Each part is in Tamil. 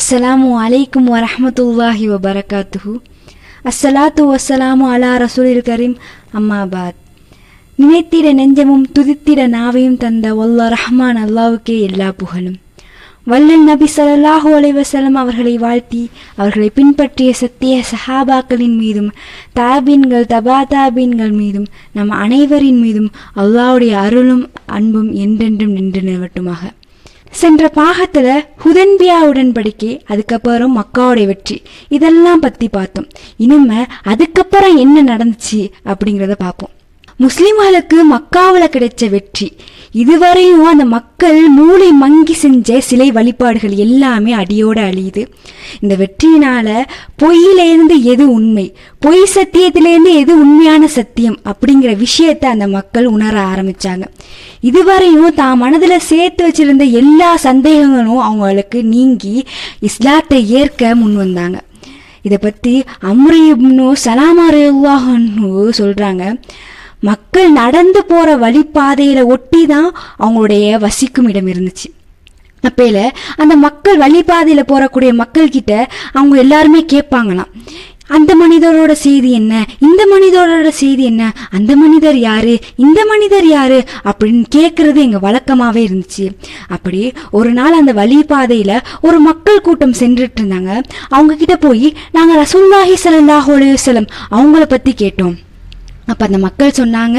அஸ்ஸலாமு அலைக்கும் வரஹ்மத்துல்லாஹி வபரகாத்துஹு அஸ்ஸலாத்து வசலாமு அலா ரசூலில் கரீம் அம்மாபாத் நினைத்திட நெஞ்சமும் துதித்திட நாவையும் தந்த வல்ல ரஹ்மான் அல்லாவுக்கே எல்லா புகழும். வல்லல் நபி ஸல்லல்லாஹு அலைவசலம் அவர்களை வாழ்த்தி அவர்களை பின்பற்றிய சத்திய சஹாபாக்களின் மீதும் தாபீன்கள் தபா தாபீன்கள் மீதும் நம் அனைவரின் மீதும் அல்லாஹ்வுடைய அருளும் அன்பும் என்றென்றும் நின்று நிலவட்டுமாக. சென்ற பாகத்துல ஹுதன்பியா உடன்படிக்கை அதுக்கப்புறம் மக்காவுடைய வெற்றி. இதெல்லாம் பத்தி பார்த்தோம். இனிமே அதுக்கப்புறம் என்ன நடந்துச்சு அப்படிங்கிறத பார்ப்போம். முஸ்லிம்களுக்கு மக்காவில் கிடைச்ச வெற்றி. இதுவரையும் அந்த மக்கள் மூளை மங்கி செஞ்ச சிலை வழிபாடுகள் எல்லாமே அடியோட அழியுது. இந்த வெற்றியினால பொய்யிலேருந்து எது உண்மை? பொய் சத்தியத்திலேருந்து எது உண்மையான சத்தியம்? அப்படிங்கிற விஷயத்தை அந்த மக்கள் உணர ஆரம்பிச்சாங்க. இதுவரையும் தான் மனதில் சேர்த்து வச்சிருந்த எல்லா சந்தேகங்களும் அவங்களுக்கு நீங்கி இஸ்லாத்தை ஏற்க முன் வந்தாங்க. இதை பற்றி சலாமா சலாமருவாஹன்னு சொல்கிறாங்க மக்கள் நடந்து போகிற வழிப்பாதையில் ஒட்டி தான் அவங்களுடைய வசிக்கும் இடம் இருந்துச்சு. அப்பையில் அந்த மக்கள் வழிபாதையில் போகக்கூடிய மக்கள்கிட்ட அவங்க எல்லாருமே கேட்பாங்களாம். அந்த மனிதரோட செய்தி என்ன? இந்த மனிதரோட செய்தி என்ன? அந்த மனிதர் யாரு? இந்த மனிதர் யாரு? அப்படின்னு கேட்கறது எங்கள் வழக்கமாகவே இருந்துச்சு. அப்படி ஒரு நாள் அந்த வழிப்பாதையில் ஒரு மக்கள் கூட்டம் சென்றுட்டு இருந்தாங்க. அவங்க கிட்ட போய் நாங்கள் ரசூல்லாஹி ஸல்லல்லாஹு செலம் அவங்கள பற்றி கேட்டோம். அப்போ அந்த மக்கள் சொன்னாங்க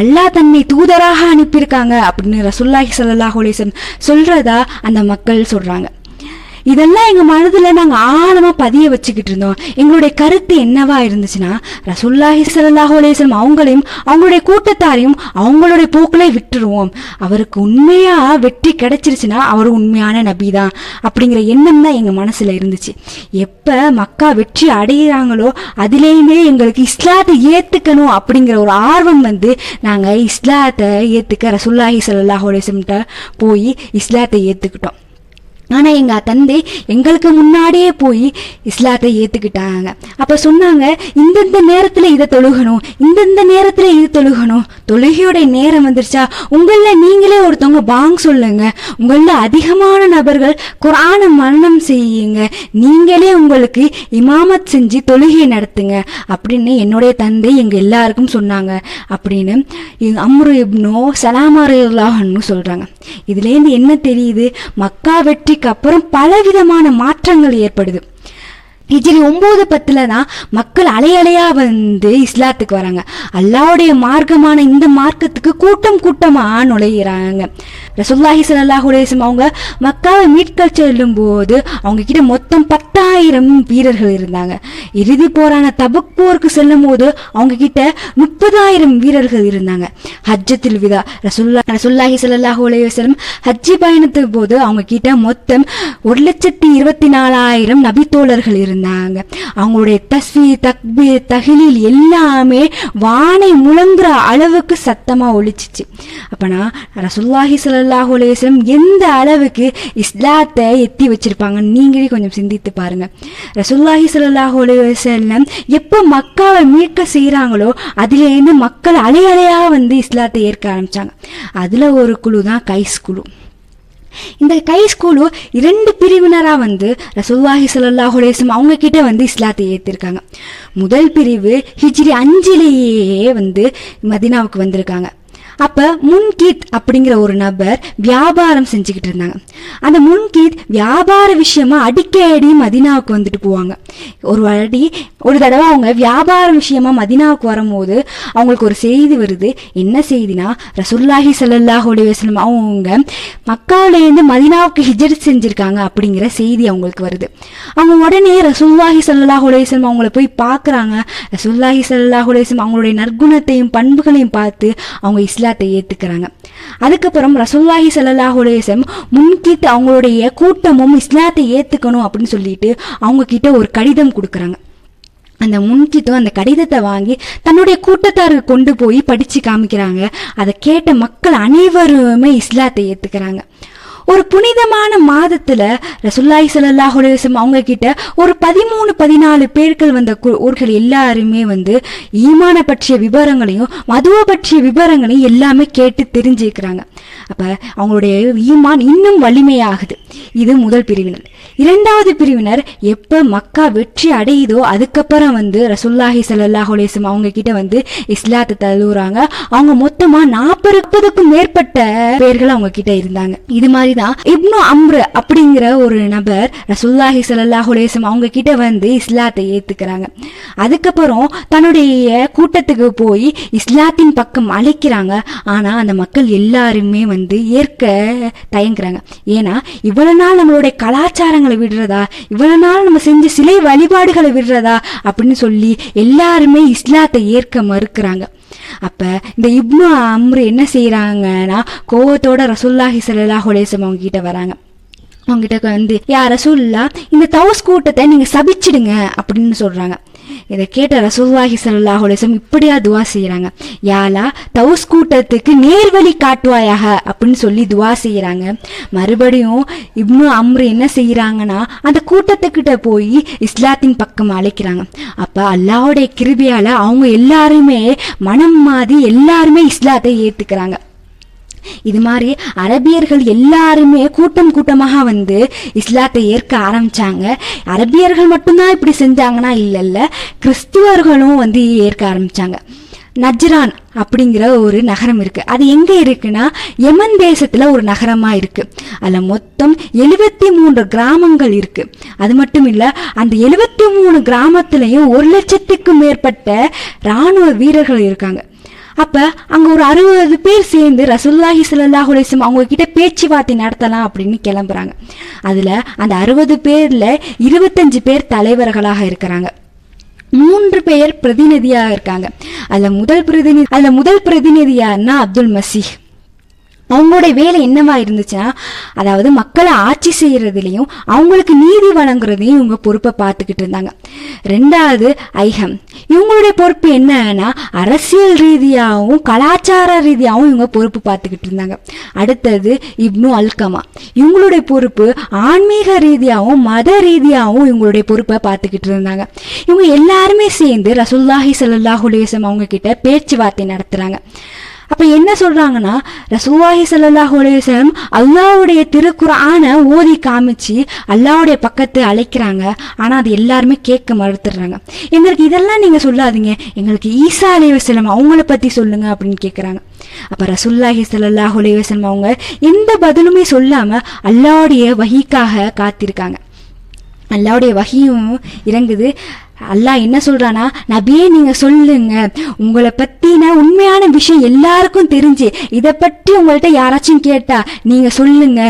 அல்லாஹ் தன்னை தூதராக அனுப்பியிருக்காங்க அப்படின்னு ரசுல்லாஹி சல்லாஹ் அலைஹி சொல்கிறதா சொல்றதா அந்த மக்கள் சொல்றாங்க. இதெல்லாம் எங்க மனதுல நாங்க ஆழமா பதிய வச்சுக்கிட்டு இருந்தோம். எங்களுடைய கருத்து என்னவா இருந்துச்சுன்னா ரசுல்லாஹி ஸல்லல்லாஹு அவங்களையும் அவங்களுடைய கூட்டத்தாரையும் அவங்களுடைய போக்குல விட்டுருவோம். அவருக்கு உண்மையா வெற்றி கிடைச்சிருச்சுன்னா அவர் உண்மையான நபி தான் அப்படிங்கிற எண்ணம் தான் எங்க மனசுல இருந்துச்சு. எப்ப மக்கா வெற்றி அடையிறாங்களோ அதுலேயுமே எங்களுக்கு இஸ்லாத்தை ஏத்துக்கணும் அப்படிங்கிற ஒரு ஆர்வம் வந்து நாங்க இஸ்லாத்தை ஏத்துக்க ரசுல்லாஹி ஸல்லல்லாஹு போய் இஸ்லாத்தை ஏத்துக்கிட்டோம். ஆனா எங்க தந்தை எங்களுக்கு முன்னாடியே போய் இஸ்லாத்தை ஏத்துக்கிட்டாங்க. அப்ப சொன்னாங்க இந்தந்த நேரத்துல இதை தொழுகணும் இந்தந்த நேரத்துல இது தொழுகணும். தொழுகையோட நேரம் வந்துருச்சா? உங்கள நீங்களே ஒருத்தவங்க பாங் சொல்லுங்க. உங்களில் அதிகமான நபர்கள் குரான மரணம் செய்யுங்க. நீங்களே உங்களுக்கு இமாமத் செஞ்சு தொழுகையை நடத்துங்க அப்படின்னு என்னுடைய தந்தை எங்க எல்லாருக்கும் சொன்னாங்க. அப்படின்னு அம்ரு இப்னோ சலாமருல்லாஹன்னு சொல்றாங்க. இதுலேருந்து என்ன தெரியுது? மக்கா வெற்றி வெற்றிக்கு அப்புறம் பலவிதமான மாற்றங்கள் ஏற்படுது. ஹிஜ்ரி ஒம்பது பத்துல தான் மக்கள் அலையலையா வந்து இஸ்லாத்துக்கு வராங்க. அல்லாவுடைய மார்க்கமான இந்த மார்க்கத்துக்கு கூட்டம் கூட்டமாக நுழையிறாங்க. ரசுல்லாஹி ஸல்லல்லாஹு அவங்க மக்காவை மீட்க செல்லும் போது அவங்க கிட்ட மொத்தம் பத்தாயிரம் வீரர்கள் இருந்தாங்க. இறுதி போரான தபுக் போருக்கு செல்லும் போது அவங்க கிட்ட முப்பதாயிரம் வீரர்கள் இருந்தாங்க. ஹஜ்ஜத்தில் விதா ரசுல்லா ரசுல்லாஹி ஸல்லல்லாஹு அலைஹி ஹஜ்ஜி பயணத்தின் போது அவங்க கிட்ட மொத்தம் ஒரு லட்சத்தி இருபத்தி நாலாயிரம் நபித்தோழர்கள் இருந்தாங்க அவங்களுடைய தஸ்வி தக்பீர் தகிலில் எல்லாமே வானை முழங்குற அளவுக்கு சத்தமாக ஒழிச்சிச்சு அப்போனா ரசுல்லாஹி ஸல்லல்லாஹு அலைஹி எந்த அளவுக்கு இஸ்லாத்தை எத்தி வச்சிருப்பாங்கன்னு நீங்களே கொஞ்சம் சிந்தித்து பாருங்க. ரசுல்லாஹி ஸல்லல்லாஹு அலைஹி எப்போ மக்காவை மீட்க செய்கிறாங்களோ அதுலேருந்து மக்கள் அலையலையாக வந்து இஸ்லாத்தை ஏற்க ஆரம்பிச்சாங்க. அதில் ஒரு குழு தான் கைஸ் குழு. இந்த கை ஸ்கூலு இரண்டு பிரிவினராக வந்து ரசூல்லாஹி ஸல்லல்லாஹு அலைஹி அவங்க கிட்ட வந்து இஸ்லாத்தை ஏற்றிருக்காங்க முதல் பிரிவு ஹிஜ்ரி அஞ்சிலேயே வந்து மதீனாவுக்கு வந்திருக்காங்க. அப்ப முன்கீத் அப்படிங்கிற ஒரு நபர் வியாபாரம் செஞ்சுக்கிட்டு இருந்தாங்க. அந்த முன்கீத் வியாபார விஷயமா அடிக்கடி மதினாவுக்கு வந்துட்டு போவாங்க. ஒரு வாட்டி ஒரு தடவை அவங்க வியாபார விஷயமா மதினாவுக்கு வரும்போது அவங்களுக்கு ஒரு செய்தி வருது. என்ன செய்தினா ரசுல்லாஹி ஸல்லல்லாஹு அலைஹி அவங்க மக்காவிலேருந்து மதினாவுக்கு ஹிஜர் செஞ்சிருக்காங்க அப்படிங்கிற செய்தி அவங்களுக்கு வருது. அவங்க உடனே ரசுல்லாஹி ஸல்லல்லாஹு அலைஹி அவங்கள போய் பார்க்குறாங்க. ரசூலுல்லாஹி ஸல்லல்லாஹு அலைஹி அவங்களுடைய நற்குணத்தையும் பண்புகளையும் பார்த்து அவங்க இஸ்லாத்தை ஏற்றுக்கிறாங்க அதுக்கப்புறம் ரசூலுல்லாஹி ஸல்லல்லாஹு முன்கிட்டு அவங்களுடைய கூட்டமும் இஸ்லாத்தை ஏத்துக்கணும் அப்படின்னு சொல்லிட்டு அவங்க கிட்ட ஒரு கடிதம் கொடுக்குறாங்க. அந்த முன்கிட்டும் அந்த கடிதத்தை வாங்கி தன்னுடைய கூட்டத்தாருக்கு கொண்டு போய் படிச்சு காமிக்கிறாங்க. அதை கேட்ட மக்கள் அனைவருமே இஸ்லாத்தை ஏத்துக்கிறாங்க. ஒரு புனிதமான மாதத்துல ரசுல்லாய் ஸல்லல்லாஹு அலைஹி அவங்க கிட்ட ஒரு பதிமூணு பதினாலு பேர்கள் வந்த ஊர்கள் எல்லாருமே வந்து ஈமான பற்றிய விவரங்களையும் மதுவை பற்றிய விவரங்களையும் எல்லாமே கேட்டு தெரிஞ்சுக்கிறாங்க. அப்ப அவங்களுடைய ஈமான் இன்னும் வலிமையாகுது. இது முதல் பிரிவினர். இரண்டாவது பிரிவினர் எப்ப மக்கா வெற்றி அடையுதோ அதுக்கப்புறம் வந்து ரசுல்லாஹி ஸல்லல்லாஹு அலைஹி அவங்க கிட்ட வந்து இஸ்லாத்தை தழுவுறாங்க. அவங்க மொத்தமா நாற்பதுக்கும் மேற்பட்ட பேர்கள் அவங்க கிட்ட இருந்தாங்க. இது மாதிரி தான் இப்னு அம்ரு அப்படிங்கிற ஒரு நபர் ரசுல்லாஹி ஸல்லல்லாஹு அலைஹி அவங்க கிட்ட வந்து இஸ்லாத்தை ஏத்துக்கிறாங்க. அதுக்கப்புறம் தன்னுடைய கூட்டத்துக்கு போய் இஸ்லாத்தின் பக்கம் அழைக்கிறாங்க. ஆனா அந்த மக்கள் எல்லாருமே வந்து ஏற்க தயங்குறாங்க. ஏன்னா இவ்வளவு நாள் நம்மளுடைய கலாச்சாரங்களை விடுறதா? இவ்வளவு நாள் நம்ம செஞ்ச சிலை வழிபாடுகளை விடுறதா? அப்படின்னு சொல்லி எல்லாருமே இஸ்லாத்தை ஏற்க மறுக்கிறாங்க. அப்ப இந்த இப்னு அம்ரு என்ன செய்யறாங்கன்னா கோவத்தோட ரசுல்லாஹி ஸல்லல்லாஹு ஹுலேசம் அவங்ககிட்ட வராங்க. அவங்ககிட்ட வந்து யா ரசூல்லா இந்த தவஸ் கூட்டத்தை நீங்க சபிச்சிடுங்க அப்படின்னு சொல்றாங்க. இதை கேட்ட ரசூல்லாஹி ஸல்லல்லாஹு அலைஹி இப்படியா துவா செய்கிறாங்க யாலா தவுஸ் கூட்டத்துக்கு நேர்வழி காட்டுவாயாக அப்படின்னு சொல்லி துவா செய்கிறாங்க மறுபடியும் இப்னு அம்ரு என்ன செய்கிறாங்கன்னா அந்த கூட்டத்துக்கிட்ட போய் இஸ்லாத்தின் பக்கம் அழைக்கிறாங்க. அப்போ அல்லாவுடைய கிருபியால் அவங்க எல்லாருமே மனம் மாதிரி எல்லாருமே இஸ்லாத்தை ஏற்றுக்கிறாங்க இது மாதிரி அரபியர்கள் எல்லாருமே கூட்டம் கூட்டமாக வந்து இஸ்லாத்தை ஏற்க ஆரம்பிச்சாங்க. அரபியர்கள் மட்டும்தான் இப்படி செஞ்சாங்கன்னா இல்லைல்ல கிறிஸ்துவர்களும் வந்து ஏற்க ஆரம்பிச்சாங்க. நஜ்ரான் அப்படிங்கிற ஒரு நகரம் இருக்கு. அது எங்க இருக்குன்னா யமன் தேசத்துல ஒரு நகரமா இருக்கு. அதுல மொத்தம் எழுபத்தி மூன்று கிராமங்கள் இருக்கு. அது மட்டும் இல்ல அந்த எழுபத்தி மூணு கிராமத்திலையும் ஒரு லட்சத்துக்கும் மேற்பட்ட ராணுவ வீரர்கள் இருக்காங்க. அப்ப அங்க ஒரு அறுபது பேர் சேர்ந்து ரசுல்லாஹி ஸல்லல்லாஹு அலைஹி வஸல்லம் அவங்க கிட்ட பேச்சுவார்த்தை நடத்தலாம் அப்படின்னு கிளம்புறாங்க. அதுல அந்த அறுபது பேர்ல இருபத்தஞ்சு பேர் தலைவர்களாக இருக்கிறாங்க. மூன்று பேர் பிரதிநிதியாக இருக்காங்க. அதுல முதல் பிரதிநிதி அதுல முதல் பிரதிநிதியான்னா அப்துல் மசீஹ். அவங்களுடைய வேலை என்னவா இருந்துச்சுன்னா அதாவது மக்களை ஆட்சி செய்யறதுலையும் அவங்களுக்கு நீதி வழங்குறதையும் இவங்க பொறுப்பை பார்த்துக்கிட்டு இருந்தாங்க. ரெண்டாவது ஐஹம் இவங்களுடைய பொறுப்பு என்னன்னா அரசியல் ரீதியாகவும் கலாச்சார ரீதியாகவும் இவங்க பொறுப்பு பார்த்துக்கிட்டு இருந்தாங்க. அடுத்தது இப்னு அல்கமா. இவங்களுடைய பொறுப்பு ஆன்மீக ரீதியாகவும் மத ரீதியாகவும் இவங்களுடைய பொறுப்பை பார்த்துக்கிட்டு இருந்தாங்க. இவங்க எல்லாருமே சேர்ந்து ரசுல்லாஹி சல்லாஹுலேசம் அவங்க கிட்ட பேச்சுவார்த்தை நடத்துறாங்க. அப்ப என்ன சொல்றாங்கன்னா ரசூவாஹி சல்லாஹ் அலைஹி அல்லாவுடைய திருக்குறானை ஓதி காமிச்சு அல்லாவுடைய பக்கத்து அழைக்கிறாங்க. ஆனா அது எல்லாருமே கேட்க மறுத்துடுறாங்க. எங்களுக்கு இதெல்லாம் நீங்க சொல்லாதீங்க. எங்களுக்கு ஈசா அலைவசலம் அவங்கள பத்தி சொல்லுங்க அப்படின்னு கேட்குறாங்க அப்ப ரசுல்லாஹி சல்லாஹ் அலைஹி அவங்க எந்த பதிலுமே சொல்லாம அல்லாவுடைய வகிக்காக காத்திருக்காங்க. அல்லாவுடைய வகியும் இறங்குது. அல்லாஹ் என்ன சொல்றானா? நபியே நீங்க சொல்லுங்க. உங்களை பத்தின உண்மையான விஷயம் எல்லாருக்கும் தெரிஞ்சு இதை பற்றி உங்கள்ட்ட யாராச்சும் கேட்டா நீங்க சொல்லுங்க.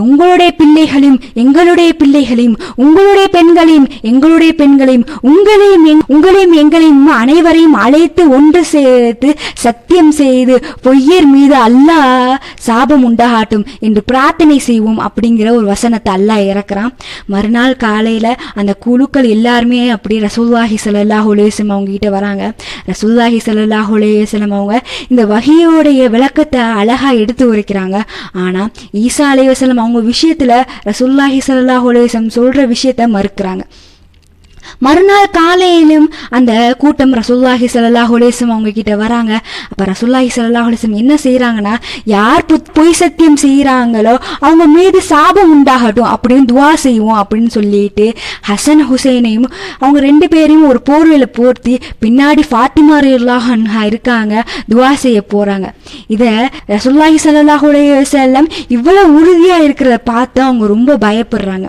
உங்களுடைய பிள்ளைகளையும் எங்களுடைய பிள்ளைகளையும் உங்களுடைய பெண்களையும் எங்களுடைய பெண்களையும் உங்களையும் எங்- உங்களையும் எங்களையும் அனைவரையும் அழைத்து ஒன்று சேர்த்து சத்தியம் செய்து பொய்யர் மீது அல்லாஹ் சாபம் உண்டாகட்டும் என்று பிரார்த்தனை செய்வோம் அப்படிங்கிற ஒரு வசனத்தை அல்லாஹ் இறக்குறான். மறுநாள் காலையில அந்த குழுக்கள் எல்லாருமே அப்படி ரசூல்லாஹி சல்லாஹ் உலேசம் அவங்ககிட்ட வராங்க. ரசூல்லாஹி சல்லாஹ் உலேசலம் அவங்க இந்த வகையோடைய விளக்கத்தை அழகா எடுத்து உரைக்கிறாங்க. ஆனா ஈசா அலைஹி அவங்க விஷயத்துல ரசூல்லாஹி சல்லாஹ் உலேசம் சொல்கிற சொல்ற விஷயத்தை மறுக்கிறாங்க. மறுநாள் காலையிலும் அந்த கூட்டம் ரசூல்லாஹி ஸல்லல்லாஹு அலைஹி அவங்க கிட்ட வராங்க. அப்ப ரசூல்லாஹி ஸல்லல்லாஹு அலைஹி என்ன செய்கிறாங்கன்னா யார் பொய் சத்தியம் செய்கிறாங்களோ அவங்க மீது சாபம் உண்டாகட்டும் அப்படின்னு துவா செய்வோம் அப்படின்னு சொல்லிட்டு ஹசன் ஹுசைனையும் அவங்க ரெண்டு பேரையும் ஒரு போர்வையில போர்த்தி பின்னாடி ஃபாத்திமா ரலியல்லாஹு இருக்காங்க துவா செய்ய போறாங்க. இதை ரசுல்லாஹி ஸல்லல்லாஹு அலைஹி வஸல்லம் இவ்வளவு உறுதியா இருக்கிறத பார்த்து அவங்க ரொம்ப பயப்படுறாங்க.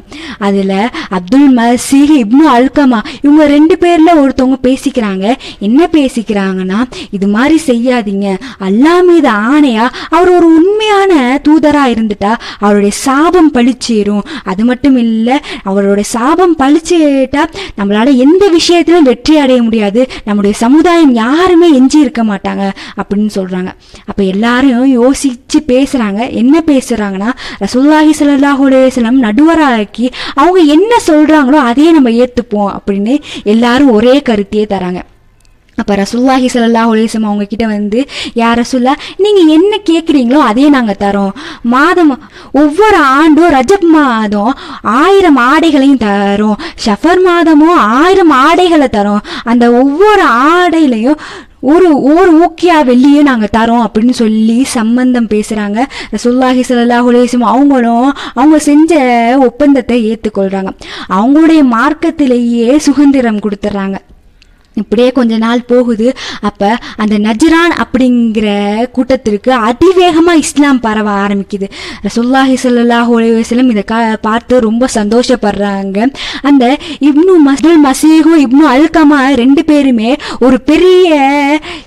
அதுல அப்துல் மசீஹ் இப்னு அல்கமா இவங்க ரெண்டு பேர்ல ஒருத்தவங்க பேசிக்கிறாங்க. என்ன பேசிக்கிறாங்கன்னா இது மாதிரி செய்யாதீங்க. அல்லாஹ் மீது ஆணையா அவர் ஒரு உண்மையான தூதரா இருந்துட்டா அவருடைய சாபம் பழிச்சேரும் அது மட்டும் இல்லை அவருடைய சாபம் பழிச்சுட்டா நம்மளால எந்த விஷயத்திலும் வெற்றி அடைய முடியாது. நம்முடைய சமுதாயம் யாருமே எஞ்சி இருக்க மாட்டாங்க அப்படின்னு சொல்றாங்க. அப்ப எல்லாரும் யோசிச்சு பேசுறாங்க. என்ன பேசுறாங்கன்னா ரசூல்லாஹி ஸல்லல்லாஹு அலைஹி நடுவராக்கி அவங்க என்ன சொல்றாங்களோ அதையே நம்ம ஏத்துப்போம். அப்படின்னு எல்லாரும் ஒரே கருத்தையே தராங்க. அப்போ ரசுல்லாஹி ஸல்லல்லாஹு அலைஹி அவங்கக்கிட்ட வந்து யார் ரசுல்லா நீங்கள் என்ன கேட்குறீங்களோ அதே நாங்கள் தரோம். மாதம் ஒவ்வொரு ஆண்டும் ரஜப் மாதம் ஆயிரம் ஆடைகளையும் தரோம். ஷஃபர் மாதமும் ஆயிரம் ஆடைகளை தரோம். அந்த ஒவ்வொரு ஆடையிலையும் ஒரு ஒரு ஊக்கியா வெள்ளியே நாங்கள் தரோம் அப்படின்னு சொல்லி சம்பந்தம் பேசுகிறாங்க ரசூல்லாஹி ஸல்லல்லாஹு அலைஹி அவங்களும் அவங்க செஞ்ச ஒப்பந்தத்தை ஏற்றுக்கொள்கிறாங்க அவங்களுடைய மார்க்கத்திலேயே சுதந்திரம் கொடுத்துட்றாங்க இப்படியே கொஞ்ச நாள் போகுது. அப்ப அந்த நஜ்ரான் அப்படிங்கிற கூட்டத்திற்கு அதிவேகமா இஸ்லாம் பரவ ஆரம்பிக்குது. ரசுல்லாஹி ஸல்லல்லாஹு இதை கா பார்த்து ரொம்ப சந்தோஷப்படுறாங்க. அந்த இப்னு மஸ்துல் மசீகும் இப்னு அல்கமா ரெண்டு பேருமே ஒரு பெரிய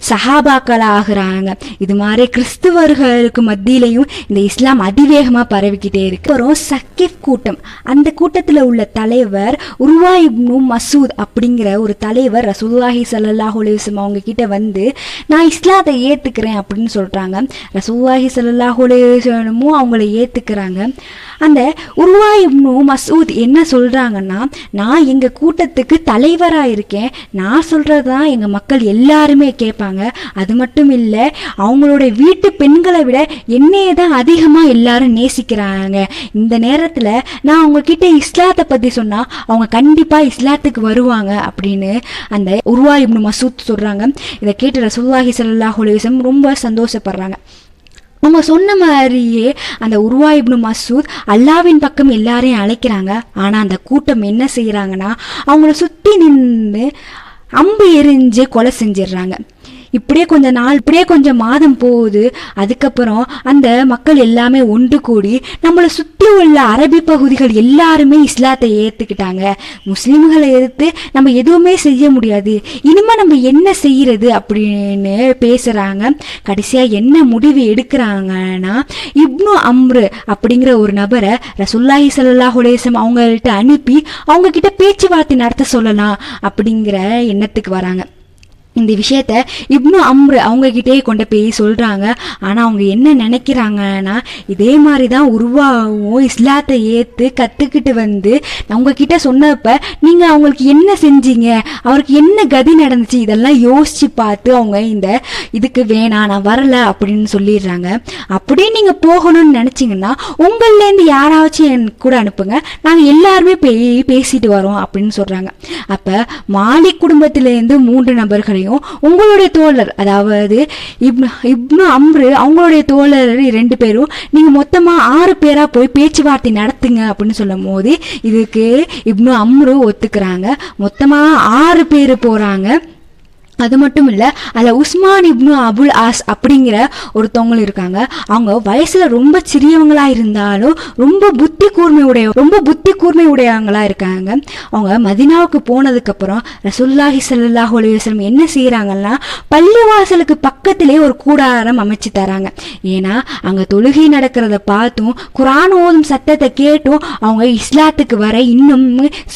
சஹாபாக்கள் ஆகுறாங்க. இது மாதிரி கிறிஸ்துவர்களுக்கு மத்தியிலையும் இந்த இஸ்லாம் அதிவேகமா பரவிக்கிட்டே இருக்கு. அப்புறம் சக்கிப் கூட்டம். அந்த கூட்டத்துல உள்ள தலைவர் உருவா இப்னு மசூத் அப்படிங்கிற ஒரு தலைவர் ரசூல் ஸல்லல்லாஹு அலைஹி அவங்க கிட்ட வந்து நான் இஸ்லாத்தை ஏத்துக்கிறேன் அப்படின்னு சொல்றாங்க. ரசூலுல்லாஹி ஸல்லல்லாஹு அலைஹி அவங்கள ஏத்துக்கிறாங்க. அந்த உருவா மசூத் என்ன சொல்றாங்கன்னா நான் எங்க கூட்டத்துக்கு தலைவரா இருக்கேன். நான் சொல்றதுதான் எங்க மக்கள் எல்லாருமே கேட்பாங்க. அது மட்டும் இல்லை அவங்களோட வீட்டு பெண்களை விட என்னையே தான் அதிகமா எல்லாரும் நேசிக்கிறாங்க. இந்த நேரத்துல நான் அவங்க கிட்ட இஸ்லாத்தை பத்தி சொன்னா அவங்க கண்டிப்பா இஸ்லாத்துக்கு வருவாங்க அப்படின்னு அந்த உருவா இப்னு மசூத் சொல்கிறாங்க இதை கேட்டு ரசூலுல்லாஹி ஸல்லல்லாஹு அலைஹி ரொம்ப சந்தோஷப்படுறாங்க. அவங்க சொன்ன மாதிரியே அந்த உருவா இப்னு மசூத் அல்லாவின் பக்கம் எல்லாரையும் அழைக்கிறாங்க. ஆனால் அந்த கூட்டம் என்ன செய்கிறாங்கன்னா அவங்கள சுற்றி நின்று அம்பு எரிஞ்சு கொலை செஞ்சிடுறாங்க. இப்படியே கொஞ்ச நாள் இப்படியே கொஞ்சம் மாதம் போகுது. அதுக்கப்புறம் அந்த மக்கள் எல்லாமே ஒன்று கூடி நம்மளை சுற்றி உள்ள அரபி பகுதிகள் எல்லாருமே இஸ்லாத்தை ஏற்றுக்கிட்டாங்க முஸ்லீம்களை எதிர்த்து நம்ம எதுவுமே செய்ய முடியாது. இனிமேல் நம்ம என்ன செய்யறது அப்படின்னு பேசுகிறாங்க கடைசியாக என்ன முடிவு எடுக்கிறாங்கன்னா இப்னு அம்ரு அப்படிங்கிற ஒரு நபரை ரசுல்லாஹி சல்லா ஹுலேசம் அவங்கள்ட்ட அனுப்பி அவங்க கிட்ட பேச்சுவார்த்தை நடத்த சொல்லலாம் அப்படிங்கிற எண்ணத்துக்கு வராங்க. இந்த விஷயத்த இப்னு அம்ரு அவங்கக்கிட்டே கொண்டு போய் சொல்கிறாங்க ஆனால் அவங்க என்ன நினைக்கிறாங்கன்னா இதே மாதிரி தான் உருவாகவும் இஸ்லாத்தை ஏற்று கற்றுக்கிட்டு வந்து அவங்கக்கிட்ட சொன்னப்போ சொன்னப்ப அவங்களுக்கு என்ன செஞ்சீங்க? அவருக்கு என்ன கதி நடந்துச்சு? இதெல்லாம் யோசித்து பார்த்து அவங்க இந்த இதுக்கு வேணாம் நான் வரல அப்படின்னு சொல்லிடுறாங்க. அப்படியே நீங்கள் போகணும்னு நினச்சிங்கன்னா உங்கள்லேருந்து யாராச்சும் என் கூட அனுப்புங்க. நாங்கள் எல்லாருமே போய் பேசிட்டு வரோம் அப்படின்னு சொல்கிறாங்க அப்போ மாலிக் குடும்பத்திலேருந்து மூன்று நபர்களையும் உங்களுடைய தோழர் அதாவது இப்னு இப்னு அம்ரு அவங்களுடைய தோழர் ரெண்டு பேரும் நீங்க மொத்தமாக ஆறு பேரா போய் பேச்சுவார்த்தை நடத்துங்க அப்படின்னு சொல்லும் போது இதுக்கு இப்னு அம்ரு ஒத்துக்கிறாங்க. மொத்தமாக ஆறு பேர் போறாங்க. அது மட்டும் இல்லை அதில் உஸ்மான் இப்னு அபுல் ஆஸ் அப்படிங்கிற ஒருத்தவங்களும் இருக்காங்க. அவங்க வயசில் ரொம்ப சிறியவங்களாக இருந்தாலும் ரொம்ப புத்தி கூர்மை உடைய ரொம்ப புத்தி கூர்மை உடையவங்களாக இருக்காங்க. அவங்க மதினாவுக்கு போனதுக்கப்புறம் ரசுல்லாஹி சல்லாஹ் அலுவலம் என்ன செய்கிறாங்கன்னா பள்ளிவாசலுக்கு பக்கத்திலே ஒரு கூடாரம் அமைச்சு தராங்க. ஏன்னா அங்கே தொழுகை நடக்கிறத பார்த்தும் குரான் ஓதும் சத்தத்தை கேட்டும் அவங்க இஸ்லாத்துக்கு வர இன்னும்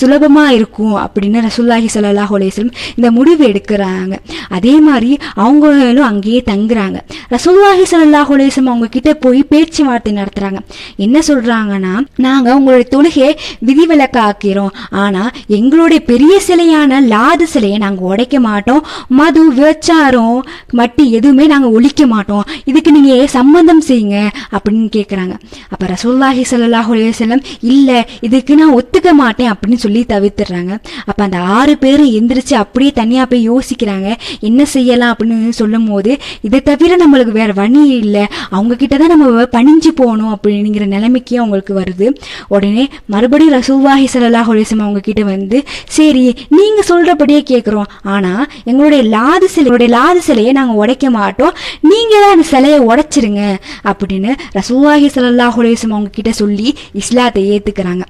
சுலபமாக இருக்கும் அப்படின்னு ரசுல்லாஹி சல்லாஹ் அலுவலம் இந்த முடிவு எடுக்கிறாங்க. அதே மாதிரி அவங்களும் அங்கேயே தங்குறாங்க. ரசூல்லாஹி ஸல்லல்லாஹு அலைஹி அவங்க கிட்ட போய் பேச்சுவார்த்தை நடத்துறாங்க. என்ன சொல்றாங்கன்னா நாங்க உங்களுடைய தொழுகையை விதிவிலக்காக்கிறோம் ஆனா எங்களுடைய பெரிய சிலையான லாது சிலையை நாங்க உடைக்க மாட்டோம். மது விபச்சாரம் மட்டி எதுவுமே நாங்க ஒழிக்க மாட்டோம். இதுக்கு நீங்க சம்மந்தம் செய்யுங்க? அப்படின்னு கேக்குறாங்க. அப்ப ரசூல்லாஹி ஸல்லல்லாஹு அலைஹி வஸல்லம் இல்ல இதுக்கு நான் ஒத்துக்க மாட்டேன் அப்படின்னு சொல்லி தவிர்த்துறாங்க அப்ப அந்த ஆறு பேரும் எந்திரிச்சு அப்படியே தனியா போய் யோசிக்கிறாங்க. என்ன செய்யலாம் அப்படின்னு சொல்லும் போது இதை தவிர நம்மளுக்கு வேற வழி இல்லை. அவங்க கிட்ட தான் நம்ம பணிஞ்சு போகணும் அப்படிங்கிற நிலைமைக்கு அவங்களுக்கு வருது. உடனே மறுபடியும் ரசூவாஹி சலல்லா அலைஹி வஸல்லம் அவங்க கிட்ட வந்து சரி நீங்க சொல்றபடியே கேட்குறோம் ஆனா எங்களுடைய லாது சிலையுடைய லாது சிலையை நாங்க உடைக்க மாட்டோம். நீங்க தான் அந்த சிலையை உடைச்சிருங்க அப்படின்னு ரசூவாஹி சலல்லா அலைஹி அவங்க கிட்ட சொல்லி இஸ்லாத்தை ஏத்துக்கிறாங்க.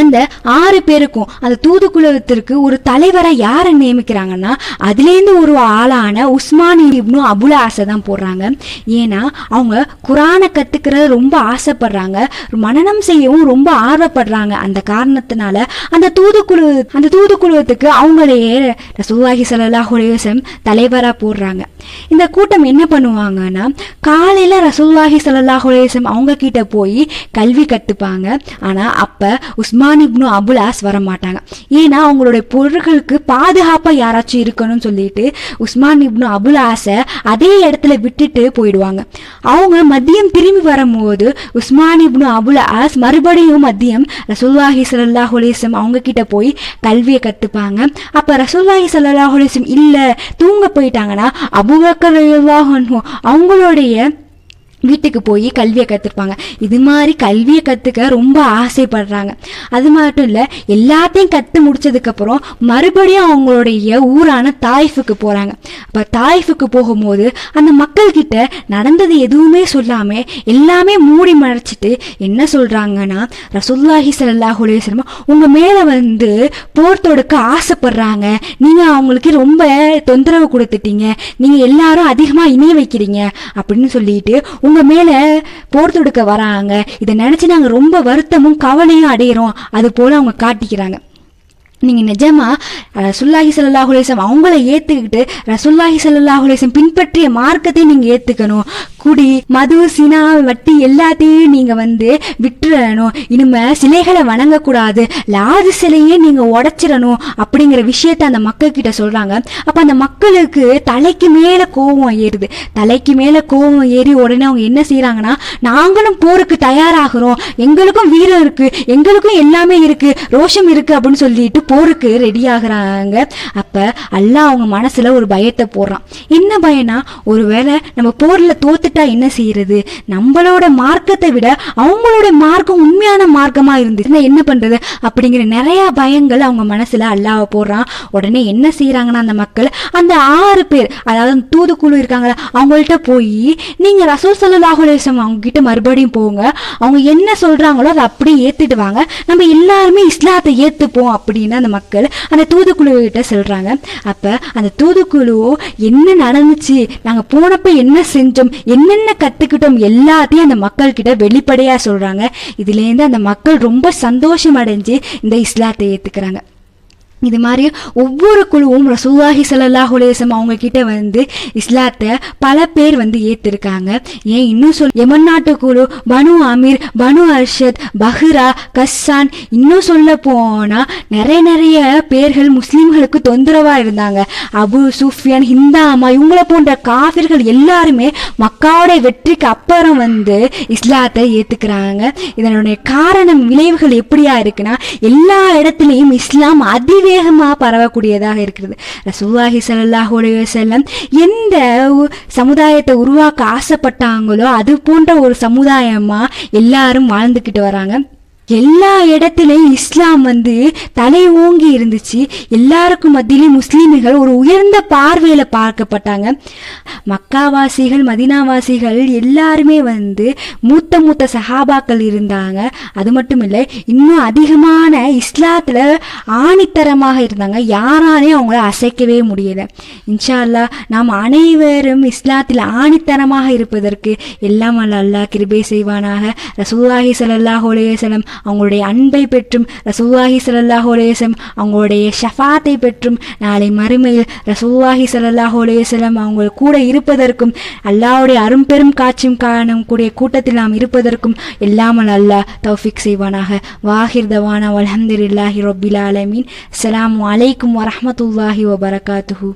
அந்த ஆறு பேருக்கும் அந்த தூதுக்குழுவத்திற்கு ஒரு தலைவரை யாரை நியமிக்கிறாங்கன்னா அதுலேருந்து ஒரு ஆளான உஸ்மான் இப்னு அபுல ஆசை தான் போடுறாங்க. ஏன்னா அவங்க குரானை கத்துக்கிறது ரொம்ப ஆசைப்படுறாங்க மனனம் செய்யவும் ரொம்ப ஆர்வப்படுறாங்க. அந்த காரணத்தினால அந்த தூதுக்குழு அந்த தூதுக்குழுவத்துக்கு அவங்களையே ரசூலுல்லாஹி ஸல்லல்லாஹு அலைஹி தலைவராக போடுறாங்க. இந்த கூட்டம் என்ன பண்ணுவாங்கன்னா காலையில ரசூல்லாஹி ஸல்லல்லாஹு அலைஹி அவங்க கிட்ட போய் கல்வி கத்துப்பாங்க. ஆனா அப்ப உஸ்மான் இப்னு அபுலாஸ் வர மாட்டாங்க ஏன்னா அவங்களுடைய பொருட்களுக்கு பாதுகாப்பா யாராச்சும் இருக்கணும்னு சொல்லிட்டு உஸ்மான் இப்னு அபுலாஸை அதே இடத்துல விட்டுட்டு போயிடுவாங்க. அவங்க மதியம் திரும்பி வரும்போது உஸ்மான் இப்னு அபுலாஸ் மறுபடியும் மதியம் ரசூல்லாஹி ஸல்லல்லாஹு ஹுலேசம் அவங்க கிட்ட போய் கல்வியை கற்றுப்பாங்க அப்ப ரசூல்லாஹி ஸல்லல்லாஹு ஹுலேசம் இல்லை தூங்க போயிட்டாங்கன்னா அபுபக்கர் அவங்களுடைய வீட்டுக்கு போய் கல்வியை கற்றுப்பாங்க இது மாதிரி கல்வியை கற்றுக்க ரொம்ப ஆசைப்படுறாங்க. அது மட்டும் இல்லை எல்லாத்தையும் கற்று முடிச்சதுக்கப்புறம் மறுபடியும் அவங்களுடைய ஊரான தாய்ஃபுக்கு போகிறாங்க அப்போ தாய்ஃபுக்கு போகும்போது அந்த மக்கள்கிட்ட நடந்தது எதுவுமே சொல்லாமல் எல்லாமே மூடி மறைச்சிட்டு என்ன சொல்கிறாங்கன்னா ரசூல்லாஹி ஸல்லல்லாஹு அலைஹி உங்கள் மேலே வந்து போர் தொடுக்க ஆசைப்படுறாங்க. நீங்கள் அவங்களுக்கு ரொம்ப தொந்தரவு கொடுத்துட்டீங்க. நீங்கள் எல்லாரும் அதிகமாக இணைய வைக்கிறீங்க. அப்படின்னு சொல்லிட்டு உங்க மேல போர் தொடுக்க வராங்க. இதை நினைச்சு நாங்க ரொம்ப வருத்தமும் கவலையும் அடையிறோம். அது போல அவங்க காட்டிக்கிறாங்க. நீங்க நிஜமா ரசுல்லாஹி சல்லாஹுலேசம் அவங்கள ஏத்துக்கிட்டு ரசுல்லாஹி சல்லாஹுலேசம் பின்பற்றிய மார்க்கத்தை நீங்க ஏத்துக்கணும். குடி மது சினா வட்டி எல்லாத்தையும் நீங்க வந்து விட்டுறணும். இனிமே சிலைகளை வணங்கக்கூடாது. லாது சிலையே நீங்க உடைச்சிடணும் அப்படிங்கிற விஷயத்த அந்த மக்கள் கிட்ட சொல்றாங்க. அப்ப அந்த மக்களுக்கு தலைக்கு மேல கோபம் ஏறுது. தலைக்கு மேல கோபம் ஏறி உடனே அவங்க என்ன செய்யறாங்கன்னா நாங்களும் போருக்கு தயாராகிறோம். எங்களுக்கும் வீரம் இருக்கு. எங்களுக்கும் எல்லாமே இருக்கு. ரோஷம் இருக்கு அப்படின்னு சொல்லிட்டு போருக்கு ரெடி ஆகுறாங்க. அப்ப அல்லாஹ் அவங்க மனசுல ஒரு பயத்தை போடுறான். என்ன பயம்னா ஒருவேளை நம்ம போர்ல தோத்துட்டு என்ன செய்யறது? நம்மளோட மார்க்கத்தை விட அவங்களோட மார்க்கம் உண்மையான மார்க்கமா இருந்துச்சுன்னா என்ன பண்றது? அப்படிங்கிற நிறைய பயங்கள் அவங்க மனசுல அல்லாஹ் போடுறான். உடனே என்ன செய்யறாங்கன்னா அந்த மக்கள் அந்த ஆறு பேர் அதாவது தூதுக்குழு இருக்காங்களா அவங்கள்ட்ட போய் நீங்க ரசூல் சல்லாஹுலேசம் அவங்க கிட்ட மறுபடியும் போங்க. அவங்க என்ன சொல்றாங்களோ அதை அப்படியே ஏத்துட்டு வாங்க நம்ம எல்லாருமே இஸ்லாத்தை ஏத்துப்போம் அப்படின்னு அந்த மக்கள் அந்த தூதுக்குழு கிட்ட சொல்றாங்க. அப்ப அந்த தூதுக்குழுவோ என்ன நடந்துச்சு? நாங்க போனப்ப என்ன செஞ்சோம்? என்னென்ன கத்துக்கிட்டோம் எல்லாத்தையும் அந்த மக்கள் கிட்ட வெளிப்படையா சொல்றாங்க. இதுல இருந்து அந்த மக்கள் ரொம்ப சந்தோஷம் அடைஞ்சு இந்த இஸ்லாத்தை ஏத்துக்கிறாங்க. இது மாதிரி ஒவ்வொரு குழுவும் ரசூல்லாஹி ஸல்லல்லாஹு உலேசம் அவங்க கிட்ட வந்து இஸ்லாத்தை பல பேர் வந்து ஏத்திருக்காங்க. ஏன் இன்னும் சொல் யமன் நாட்டு குழு பனு அமீர் பனு அர்ஷத் பஹ்ரா கஸ்ஸான் இன்னும் சொல்ல போனா நிறைய நிறைய பேர்கள் முஸ்லீம்களுக்கு தொந்தரவா இருந்தாங்க. அபு சுஃபியான் ஹிந்தாமா இவங்கள போன்ற காஃபிர்கள் எல்லாருமே மக்காவோட வெற்றிக்கு அப்புறம் வந்து இஸ்லாத்தை ஏத்துக்கிறாங்க. இதனுடைய காரணம் விளைவுகள் எப்படியா இருக்குன்னா எல்லா இடத்துலையும் இஸ்லாம் அதிவேகமாக பரவக்கூடியதாக இருக்கிறது. ரசூல்லாஹி ஸல்லல்லாஹு செல்லம் எந்த சமுதாயத்தை உருவாக்க ஆசைப்பட்டாங்களோ அது போன்ற ஒரு சமுதாயமா எல்லாரும் வாழ்ந்துக்கிட்டு வராங்க. எல்லா இடத்துலையும் இஸ்லாம் வந்து தலை ஓங்கி இருந்துச்சு. எல்லாருக்கும் மத்தியிலும் முஸ்லீம்கள் ஒரு உயர்ந்த பார்வையில் பார்க்கப்பட்டாங்க. மக்காவாசிகள் மதினாவாசிகள் எல்லாருமே வந்து மூத்த மூத்த சஹாபாக்கள் இருந்தாங்க. அது மட்டும் இல்லை இன்னும் அதிகமான இஸ்லாத்தில் ஆணித்தரமாக இருந்தாங்க. யாராலையும் அவங்கள அசைக்கவே முடியலை. இன்ஷா அல்லாஹ் நாம் அனைவரும் இஸ்லாத்தில் ஆணித்தரமாக இருப்பதற்கு எல்லாம் அல்ல அல்லா கிருபை செய்வானாக. ரசூல்லாஹி ஸல்லல்லாஹு அலைஹி அவங்களுடைய அன்பை பெற்றும் ரசூல்லாஹி ஸல்லல்லாஹு அலைஹி அவங்களுடைய ஷஃபாத்தை பெற்றும் நாளை மறுமையில் ரசூல்லாஹி ஸல்லல்லாஹு அலைஹி அவங்க கூட இருப்பதற்கும் அல்லாவுடைய அரும்பெரும் காட்சியும் காணும் கூடிய கூட்டத்தில் நாம் இருப்பதற்கும் எல்லாமல் அல்லாஹ் தௌஃபிக் செய்வானாக. வாஹிர் தவானா அலமதுல்லாஹி ரொபில் ஆலமீன். அலாம் அலைக்கும் வரமத்துல்லாஹி வபரகாத்துஹூ.